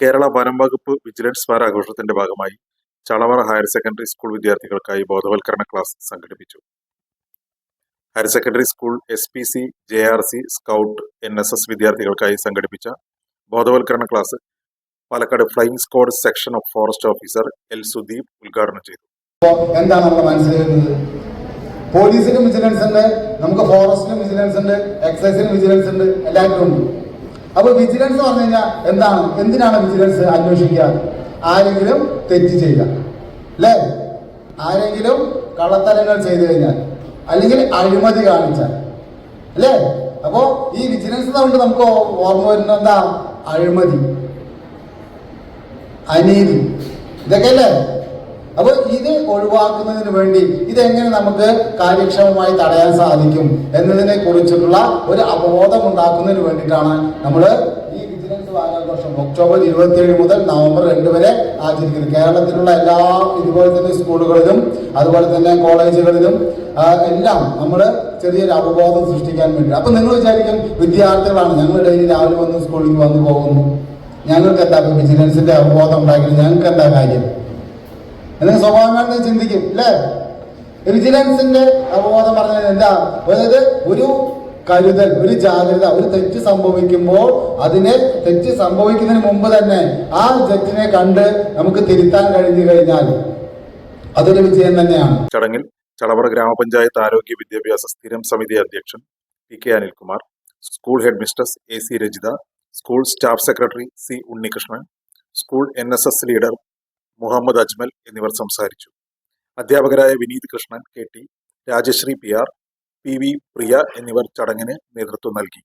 കേരള വനം വകുപ്പ് വിജിലൻസ് വാരാഘോഷത്തിന്റെ ഭാഗമായി ചളവറ ഹയർ സെക്കൻഡറി സ്കൂൾ വിദ്യാർത്ഥികൾക്കായി ബോധവൽക്കരണ ക്ലാസ് സംഘടിപ്പിച്ചു. Higher secondary school S P C J R C scout N S S വിദ്യാർത്ഥികൾക്കായി സംഘടിപ്പിച്ച ബോധവൽക്കരണ class Palakkad flying squad section of forest officer L Sudeep ഉദ്ഘാടനം ചെയ്തു. എന്താണ് നമ്മുടെ മനസ്സിൽ വരുന്നത് പോലീസിനും വിജിലൻസ് ഉണ്ട് നമുക്ക് ഫോറസ്റ്റിനും വിജിലൻസ് ഉണ്ട് എക്സൈസിനും വിജിലൻസ് ഉണ്ട് എല്ലാവരും ഉണ്ട്. അപ്പൊ വിജിലൻസ് പറഞ്ഞു കഴിഞ്ഞാൽ എന്താണ്? എന്തിനാണ് വിജിലൻസ് അന്വേഷിക്കുക? ആരെങ്കിലും തെറ്റ് ചെയ്യുക. അല്ലേ? ആരെങ്കിലും കള്ളത്തരങ്ങൾ ചെയ്തു കഴിഞ്ഞാൽ അല്ലെങ്കിൽ അഴിമതി കാണിച്ചാൽ. അല്ലേ? അപ്പോ ഈ വിജിലൻസ് കൊണ്ട് നമുക്ക് ഓർമ്മ വരുന്ന എന്താ? അഴിമതി. അനീതി. ഇതൊക്കെ അല്ലേ? അപ്പൊ ഇത് ഒഴിവാക്കുന്നതിന് വേണ്ടി ഇതെങ്ങനെ നമുക്ക് കാര്യക്ഷമമായി തടയാൻ സാധിക്കും എന്നതിനെ കുറിച്ചിട്ടുള്ള ഒരു അവബോധം ഉണ്ടാക്കുന്നതിന് വേണ്ടിയിട്ടാണ് നമ്മൾ ഈ വിജിലൻസ് വാരാഘോഷം ഒക്ടോബർ ഇരുപത്തിയേഴ് മുതൽ നവംബർ രണ്ട് വരെ ആചരിക്കുന്നത്. കേരളത്തിലുള്ള എല്ലാ ഇതുപോലെ തന്നെ സ്കൂളുകളിലും അതുപോലെ തന്നെ കോളേജുകളിലും എല്ലാം നമ്മൾ ചെറിയൊരു അവബോധം സൃഷ്ടിക്കാൻ വേണ്ടി. അപ്പൊ നിങ്ങൾ വിചാരിക്കും വിദ്യാർത്ഥികളാണ് ഞങ്ങൾ ഡെയിലി രാവിലെ വന്ന് സ്കൂളിൽ വന്ന് പോകുന്നു. ഞങ്ങൾക്ക് എന്താ വിജിലൻസിന്റെ അവബോധം ഉണ്ടാക്കിയത് ഞങ്ങൾക്ക് എന്താ കാര്യം? എന്ന് സ്വാഭാവികമായിട്ട് ചിന്തിക്കും അല്ലേ? വിജിലൻസിന്റെ അവബോധം പറഞ്ഞത് എന്താ? അതായത് ഒരു കരുതൽ ഒരു ജാഗ്രത ഒരു തെറ്റ് സംഭവിക്കുമ്പോൾ അതിനെ തെറ്റ് സംഭവിക്കുന്നതിന് മുമ്പ് തന്നെ ആ തെറ്റിനെ കണ്ട് നമുക്ക് തിരുത്താൻ കഴിഞ്ഞു കഴിഞ്ഞാൽ അതൊരു വിജയം തന്നെയാണ്. ചടങ്ങിൽ ചളവറ ഗ്രാമപഞ്ചായത്ത് ആരോഗ്യ വിദ്യാഭ്യാസ സ്ഥിരം സമിതി അധ്യക്ഷൻ P K Anilkumar school headmistress A C Rajitha school staff secretary C Unnikrishnan school N S S leader Muhammad Ajmal എന്നിവർ സംസാരിച്ചു. അധ്യാപകരായ Vineeth Krishnan K T Rajasree P R P V Priya എന്നിവർ ചടങ്ങിന് നേതൃത്വം നൽകി.